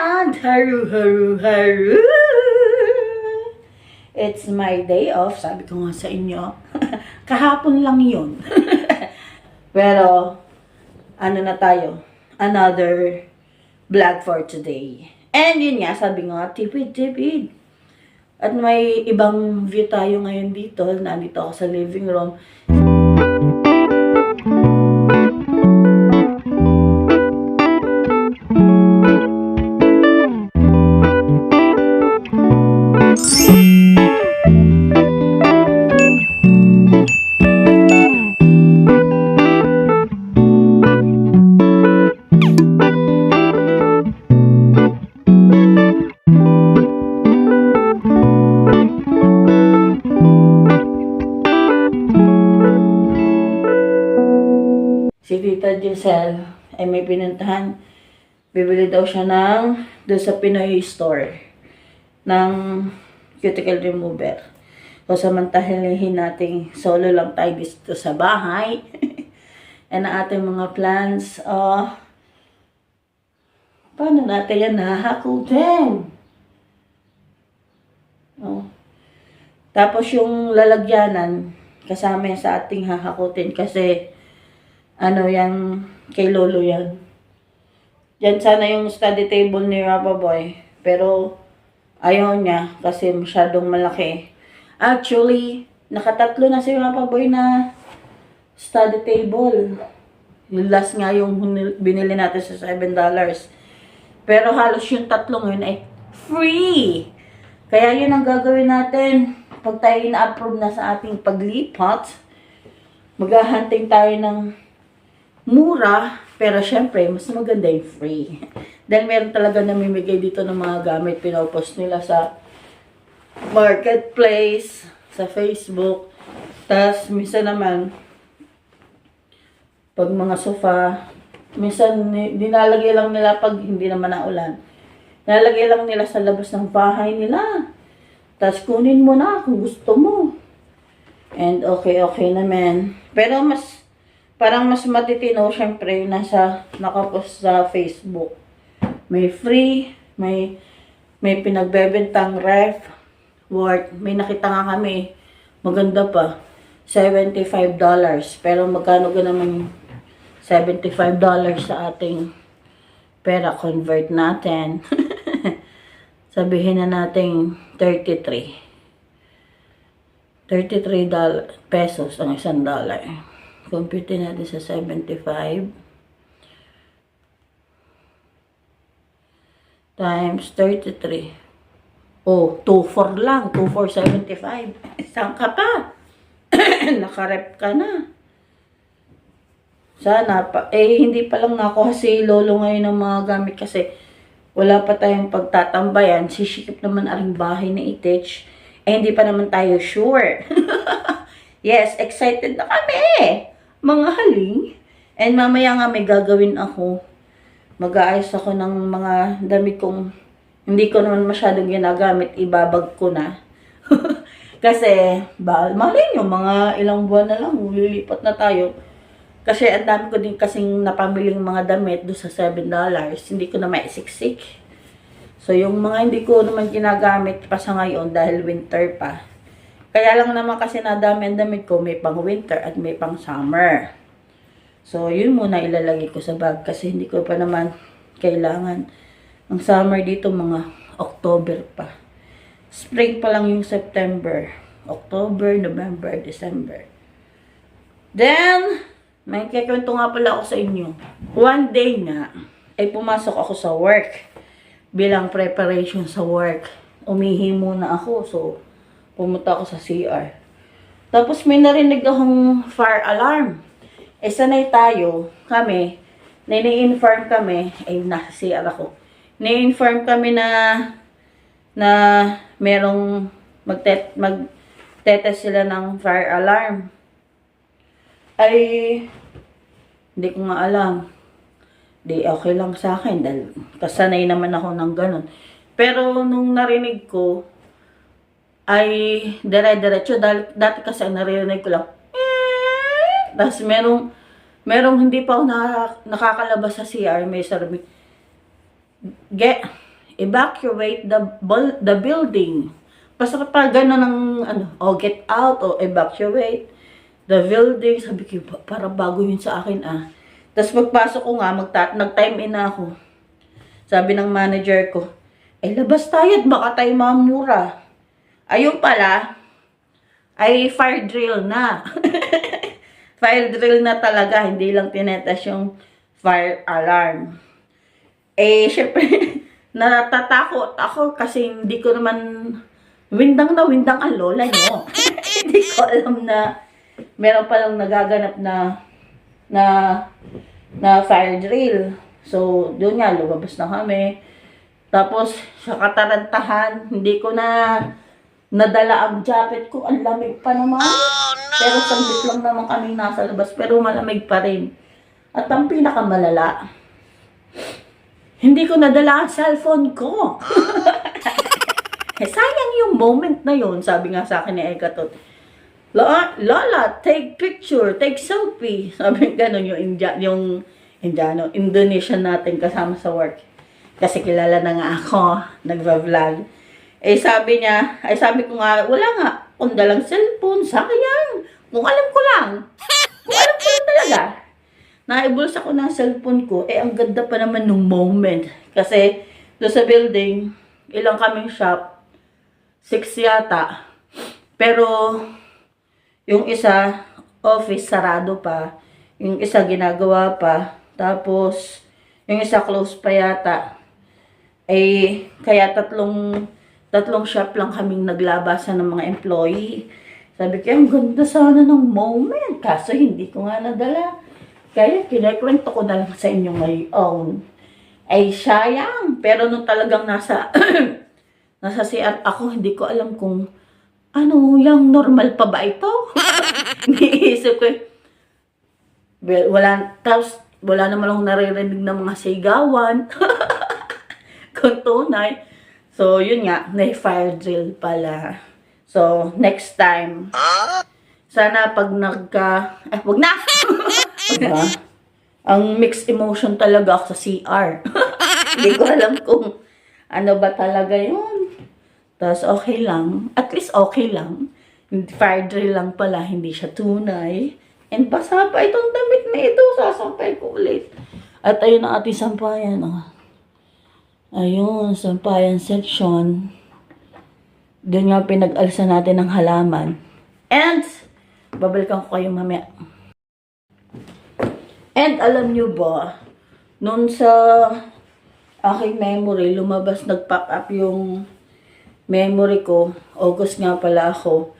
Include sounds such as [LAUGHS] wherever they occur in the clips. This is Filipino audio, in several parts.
And haru haru haru. It's my day off. Sabi ko nga sa inyo. [LAUGHS] Kahapon lang yun. [LAUGHS] Pero, ano na tayo? Another vlog for today. And yun nga, sabi nga, tipid, tipid. At may ibang view tayo ngayon dito. Nandito ako sa living room. May pinuntahan. Bibili daw siya ng doon sa Pinoy store ng cuticle remover. So, samantalahin natin solo lang tayo dito sa bahay. [LAUGHS] And ang ating mga plans, oh, paano natin yan nahahakutin? Oh. Tapos yung lalagyanan, kasama yan sa ating hahakutin kasi ano yan, kay Lolo yan. Yan sana yung study table ni Papa Boy. Pero ayaw niya kasi masyadong malaki. Actually, nakatatlo na si Papa Boy na study table. Yung last nga yung binili natin sa $7. Pero halos yung tatlo ngayon ay free. Kaya yun ang gagawin natin. Pag tayo na-approve na sa ating paglipat, maghahunting tayo ng mura, pero syempre, mas maganda yung free. [LAUGHS] Dahil meron talaga namimigay dito ng mga gamit, pinopost nila sa marketplace, sa Facebook. Tapos, minsan naman, pag mga sofa, minsan dinalagay lang nila pag hindi naman naulan. Nilalagay lang nila sa labas ng bahay nila. Tapos kunin mo na kung gusto mo. And okay, okay naman. Pero mas, parang mas matitino, syempre, yung nasa, nakapost sa Facebook. May free, may, may pinagbebentang ref, worth, may nakita nga kami, maganda pa, $75. Pero magkano ka naman yung $75 sa ating pera, convert natin. [LAUGHS] Sabihin na natin 33. 33 doll- pesos ang isang dollar. Compute natin sa 75 times 33. Oh, 2.4 lang. 2.475. [LAUGHS] Saan ka pa? [CLEARS THROAT] Nakarep ka na. Sana pa. Eh, hindi pa lang nakuha si Lolo ngayon ng mga gamit kasi wala pa tayong pagtatambayan. Sisikip naman aring bahay na itich. Eh, hindi pa naman tayo sure. [LAUGHS] yes, excited na kami. Mga haling. And mamaya nga may gagawin ako. Mag-aayos ako ng mga damit kong hindi ko naman masyadong ginagamit. Ibabag ko na. [LAUGHS] Kasi, ba, malay nyo, mga ilang buwan na lang, lilipat na tayo. Kasi ang dami ko din kasing napamiling mga damit do sa $7. Hindi ko na maisiksik. So, yung mga hindi ko naman ginagamit pa sa ngayon dahil winter pa. Kaya lang naman kasi nadami ang damit ko, may pang winter at may pang summer. So, yun muna ilalagay ko sa bag kasi hindi ko pa naman kailangan. Ang summer dito mga October pa. Spring pa lang yung September. October, November, December. Then, may kikwento nga pala ako sa inyo. One day nga, ay pumasok ako sa work. Bilang preparation sa work. Umihi muna ako. So, pumunta ako sa CR. Tapos may narinig akong fire alarm. Eh, sanay tayo, kami, nini-inform kami, ay nasa CR ako. Ni-inform kami na na merong magtet magtetest sila ng fire alarm. Ay hindi ko nga alam. Di okay lang sa akin dahil kasanay naman ako ng ganun. Pero nung narinig ko ay dire-diretso dahil dati kasi ang naririnig ko lang "Eh!" tapos merong merong hindi pa ako na, nakakalabas sa CR may sabi get evacuate the the building. Basta pa gano'n ng ano, o get out o evacuate the building. Sabi ko, "Pa- para bago yun sa akin ah. Tapos pagpasok ko nga, magta- nag-time in ako. Sabi ng manager ko, eh labas tayo at baka tayo mamura. Ayun pala, ay fire drill na. [LAUGHS] fire drill na talaga, hindi lang tinetas yung fire alarm. Eh, syempre, [LAUGHS] natatakot ako kasi hindi ko naman, windang na windang ang lola nyo. [LAUGHS] hindi ko alam na meron palang nagaganap na na na fire drill. So, doon nga, lumabas na kami. Tapos, sa katarantahan, hindi ko na nadala ang jacket ko. Ang lamig pa naman. Pero saglit lang naman kami nasa labas. Pero malamig pa rin. At ang pinakamalala, hindi ko nadala ang cellphone ko. [LAUGHS] eh, sayang yung moment na yun, sabi nga sa akin ni Ekatot. Lola, Lola, take picture, take selfie. [LAUGHS] Sabi ganun yung India, yung Indiano, Indonesian natin kasama sa work. Kasi kilala na nga ako, nagva-vlog. Eh sabi niya, ay sabi ko nga, wala nga, kung dalang cellphone, sayang. Kung alam ko lang. Kung alam ko lang talaga. Naibulsa ko ng cellphone ko, eh ang ganda pa naman nung moment. Kasi doon sa building, ilang kaming shop, six yata. Pero yung isa, office sarado pa. Yung isa ginagawa pa. Tapos, yung isa close pa yata. Eh, kaya tatlong, tatlong shop lang kaming naglabasan ng mga employee. Sabi ko, ang ganda sana ng moment. Kaso hindi ko nga nadala. Kaya kinikwento ko na lang sa inyo ngayon. Ay, sayang. Pero nung talagang nasa, [CLEARS THROAT] nasa CR ako, hindi ko alam kung ano, yung normal pa ba ito? [LAUGHS] Iniisip ko, well, wala, tapos, wala naman akong naririnig ng mga sigawan. [LAUGHS] kung tunay. So, yun nga, may fire drill pala. So, next time, sana pag nagka, eh, wag na! [LAUGHS] diba? Ang mixed emotion talaga ako sa CR. [LAUGHS] Hindi ko alam kung ano ba talaga yun. Tapos okay lang. At least okay lang. Fire drill lang pala, hindi siya tunay. And basa pa itong damit na ito. Sasampay ko ulit. At ayun ang ating sampayan. Oh. Ayun, sampayan section. Doon nga pinag-alsa natin ng halaman. And, babalikan ko kayo mamaya. And alam nyo ba, noon sa aking memory, lumabas, nag-pop up yung memory ko. August nga pala ako.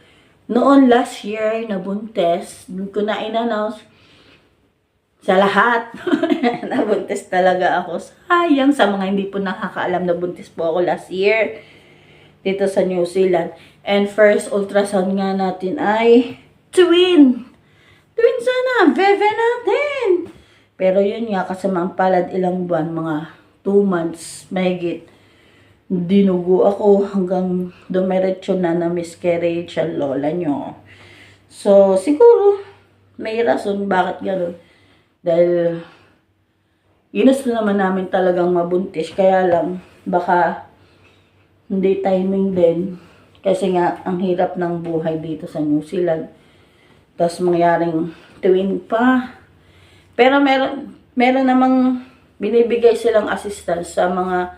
Noon last year, nabuntes. Doon ko na in-announce sa lahat. [LAUGHS] nabuntes talaga ako. Sayang sa mga hindi po nakakaalam na buntis po ako last year dito sa New Zealand. And first ultrasound nga natin ay twin. Twin sana, bebe natin. Pero yun nga, kasamang palad ilang buwan, mga 2 months, mahigit. Dinugo ako hanggang dumiretso na na miscarriage ang lola nyo. So, siguro, may rason bakit gano'n. Dahil, ginusto naman namin talagang mabuntis. Kaya lang, baka hindi timing din. Kasi nga, ang hirap ng buhay dito sa New Zealand. Tapos mangyaring twin pa. Pero meron, meron namang binibigay silang assistance sa mga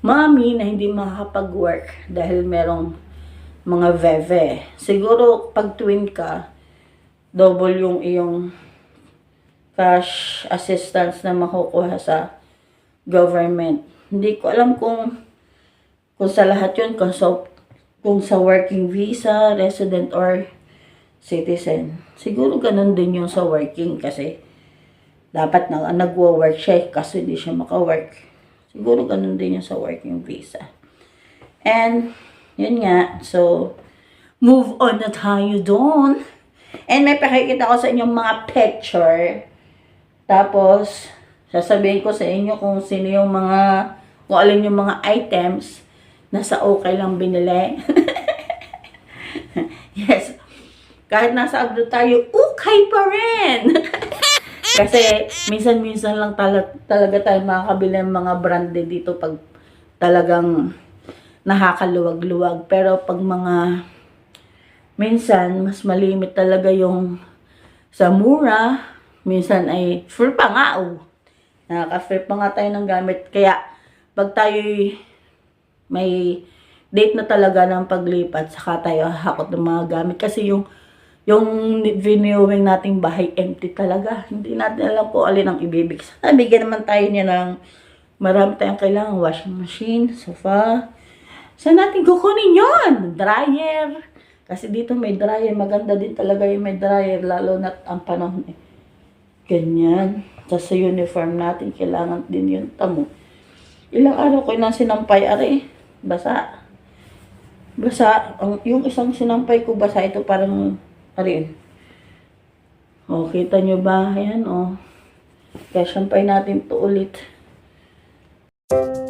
mami na hindi makakapag-work dahil merong mga veve. Siguro pag twin ka, double yung iyong cash assistance na makukuha sa government. Hindi ko alam kung kung sa lahat yun, kung sa, kung sa working visa, resident or citizen. Siguro ganun din yung sa working kasi dapat na nagwo-work siya eh, kasi hindi siya maka-work. Siguro ganun din yung sa working visa. And, yun nga. So, move on na tayo doon. And may pakikita ko sa inyong mga picture. Tapos, sasabihin ko sa inyo kung sino yung mga, kung alin yung mga items na sa okay lang binili. [LAUGHS] yes. Kahit nasa abroad tayo, okay pa rin. [LAUGHS] Kasi minsan-minsan lang tala, talaga tayo makakabili ng mga branded dito pag talagang nakakaluwag-luwag. Pero pag mga minsan, mas malimit talaga yung sa mura. Minsan ay free pa nga, oh. Nakaka-free pa nga tayo ng gamit. Kaya, pag tayo may date na talaga ng paglipat, saka tayo hakot ng mga gamit. Kasi yung yung viewing nating bahay empty talaga. Hindi natin alam kung alin ang ibibig. Sana bigyan naman tayo niya ng marami tayong kailangan. Washing machine, sofa. Saan natin kukunin yon Dryer. Kasi dito may dryer. Maganda din talaga yung may dryer. Lalo na ang panahon eh. Ganyan. Tapos sa uniform natin, kailangan din yun. Tamo. Ilang araw ko nang sinampay. Are, basa. Basa. Ang, yung isang sinampay ko, basa ito parang, are, O, kita nyo ba? Ayan, o. Kaya sampay natin to ulit. And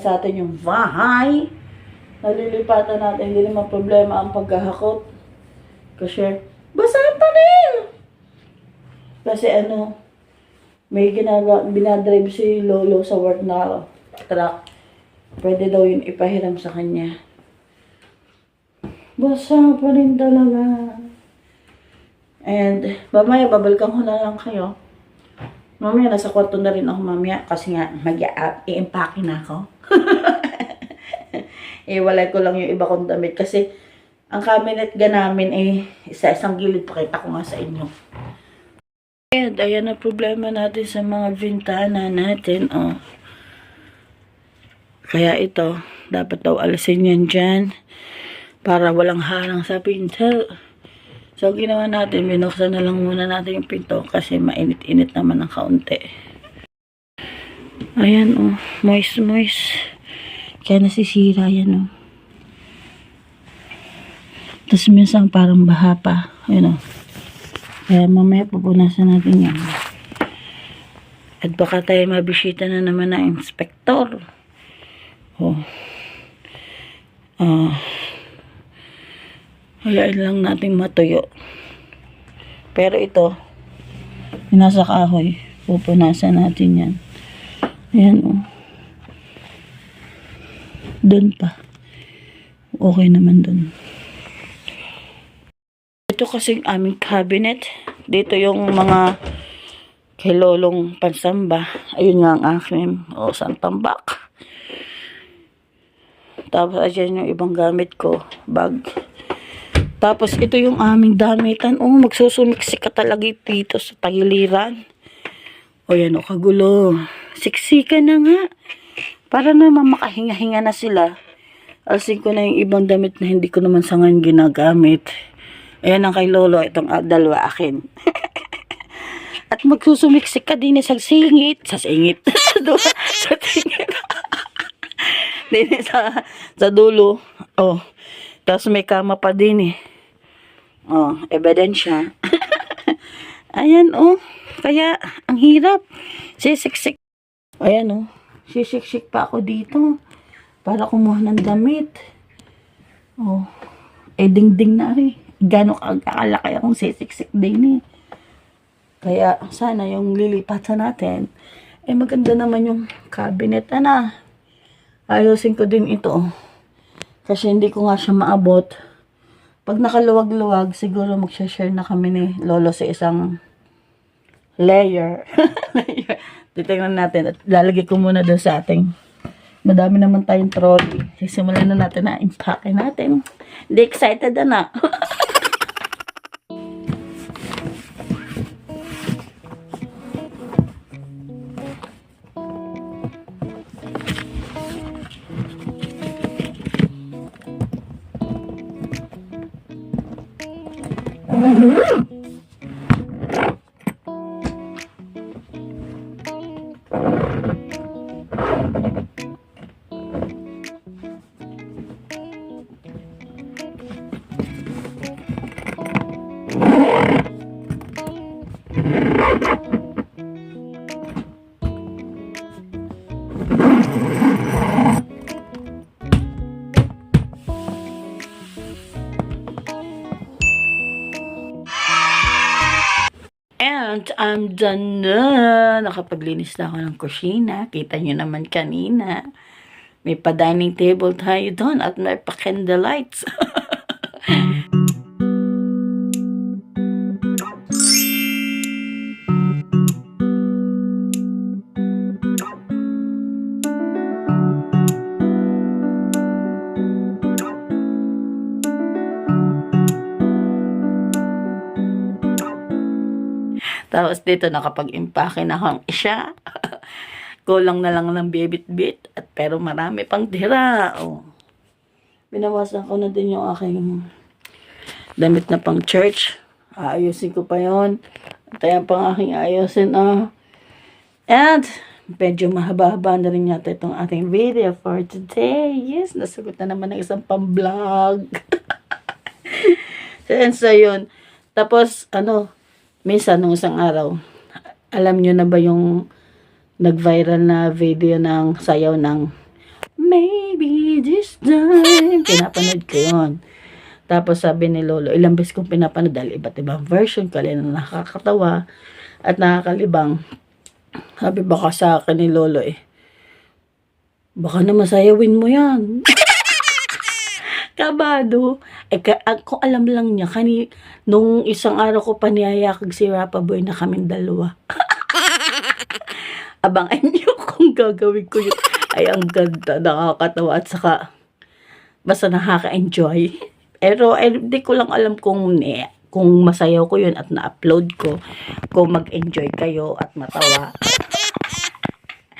sa atin yung bahay, nalilipatan natin, hindi naman problema ang paghahakot. Kasi, basahan pa rin! Kasi ano, may ginagawa, binadrive si Lolo sa work na truck. Pwede daw yun ipahiram sa kanya. Basa pa rin talaga. And, mamaya, babalikan ko na lang kayo. Mamaya, nasa kwarto na rin ako mamaya kasi nga, mag-i-empake na ako. [LAUGHS] Iwalay ko lang yung iba kong damit kasi ang cabinet ga namin eh, isa-isang gilid, pakita ko nga sa inyo. And ayan na problema natin sa mga bintana natin, oh. Kaya ito, dapat daw alisin yan dyan para walang harang sa pinto. So, ginawa natin, binuksan na lang muna natin yung pinto kasi mainit-init naman ng kaunti. Ayan, oh. Moist, moist. Kaya nasisira yan, oh. Tapos minsan parang baha pa. Ayan, oh. Kaya mamaya pupunasan natin yan. At baka tayo mabisita na naman ng inspektor. Oh. Ah. Hayaan lang natin matuyo. Pero ito, nasa kahoy, pupunasan natin yan. Ayan o. Oh. Doon pa. Okay naman doon. Ito kasing aming cabinet. Dito yung mga kay lolong pansamba. Ayun nga ang akin. O, santambak. Tapos, ayan yung ibang gamit ko. Bag. Tapos, ito yung aming damitan. Oh, magsusumiksik ka talaga dito sa tagiliran. O, yan o, kagulo. Siksikan na nga. Para naman makahinga-hinga na sila. Alsin ko na yung ibang damit na hindi ko naman sa ngayon ginagamit. Ayan ang kay Lolo, itong ah, dalawa akin. [LAUGHS] At magsusumiksik ka din sa singit. Sa singit. [LAUGHS] sa singit. [LAUGHS] din sa, sa dulo. Oh. Tapos may kama pa din eh. Oh, ebidensya. [LAUGHS] Ayan oh. Kaya, ang hirap. Sisiksik. Ayan oh. Sisiksik pa ako dito. Para kumuha ng damit. Oh. Eh, ding-ding na rin. Gano'ng kakalaki akong sisiksik din eh. Kaya, sana yung lilipatan natin, eh maganda naman yung cabinet. Ana, ayusin ko din ito. Kasi hindi ko nga siya maabot. Pag nakaluwag-luwag, siguro magsha-share na kami ni Lolo sa isang layer. [LAUGHS] layer. Natin at lalagay ko muna doon sa ating madami naman tayong trolley. Sisimulan na natin na impake natin. Hindi excited na. [LAUGHS] Mm-hmm. And I'm done na. Nakapaglinis na ako ng kusina. Kita nyo naman kanina. May pa-dining table tayo doon at may pa-candlelights. [LAUGHS] Tapos dito nakapag-impake na akong isa. [LAUGHS] Kulang na lang ng bibit-bit at pero marami pang tira. Oh. Binawasan ko na din yung aking damit na pang church. Aayusin ko pa yon. At ayan pang aking ayusin. Oh. And medyo mahaba-haba na rin yata itong ating video for today. Yes, nasagot na naman ng isang pang-vlog. [LAUGHS] and so yun. Tapos, ano, minsan nung isang araw, alam nyo na ba yung nag-viral na video ng sayaw ng Maybe this time. [LAUGHS] Pinapanood ko yun. Tapos sabi ni Lolo, ilang beses kong pinapanood dahil iba't ibang version, kalina na nakakatawa at nakakalibang. Sabi baka sa akin ni Lolo eh, baka na masayawin mo yan. Kabado. Eh, ka, ah, kung alam lang niya, kani, nung isang araw ko pa niyayakag si Rapa Boy na kaming dalawa. [LAUGHS] Abangan niyo kung gagawin ko yun. Ay, ang ganda, nakakatawa at saka, basta nakaka-enjoy. [LAUGHS] Pero, eh, di ko lang alam kung ne, kung masayaw ko yun at na-upload ko, kung mag-enjoy kayo at matawa.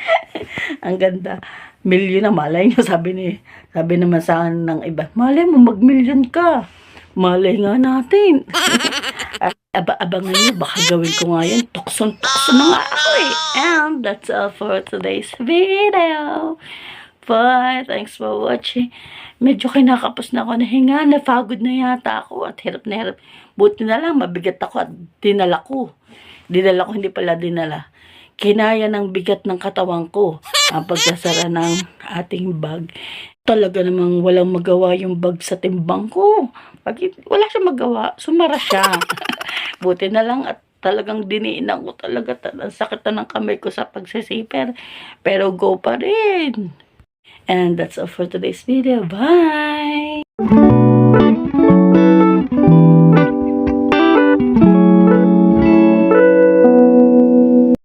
[LAUGHS] ang ganda. Milyon na malay nyo, sabi ni, sabi naman sa akin ng iba, malay mo, mag-million ka. Malay nga natin. [LAUGHS] At aba-abangan nyo, baka gawin ko nga yun. Tukson-tukson na nga ako eh. And that's all for today's video. Bye. Thanks for watching. Medyo kinakapos na ako na hinga. Napagod na yata ako at hirap na hirap. Buti na lang, mabigat ako at dinala ko. Dinala ko, hindi pala dinala. Kinaya ng bigat ng katawan ko ang pagsasara ng ating bag. Talaga namang walang magawa yung bag sa timbang ko. Pag wala siya magawa, sumara siya. [LAUGHS] Buti na lang at talagang diniinan ko talaga. Ang sakit na ng kamay ko sa pagsisiper. Pero go pa rin. And that's all for today's video. Bye!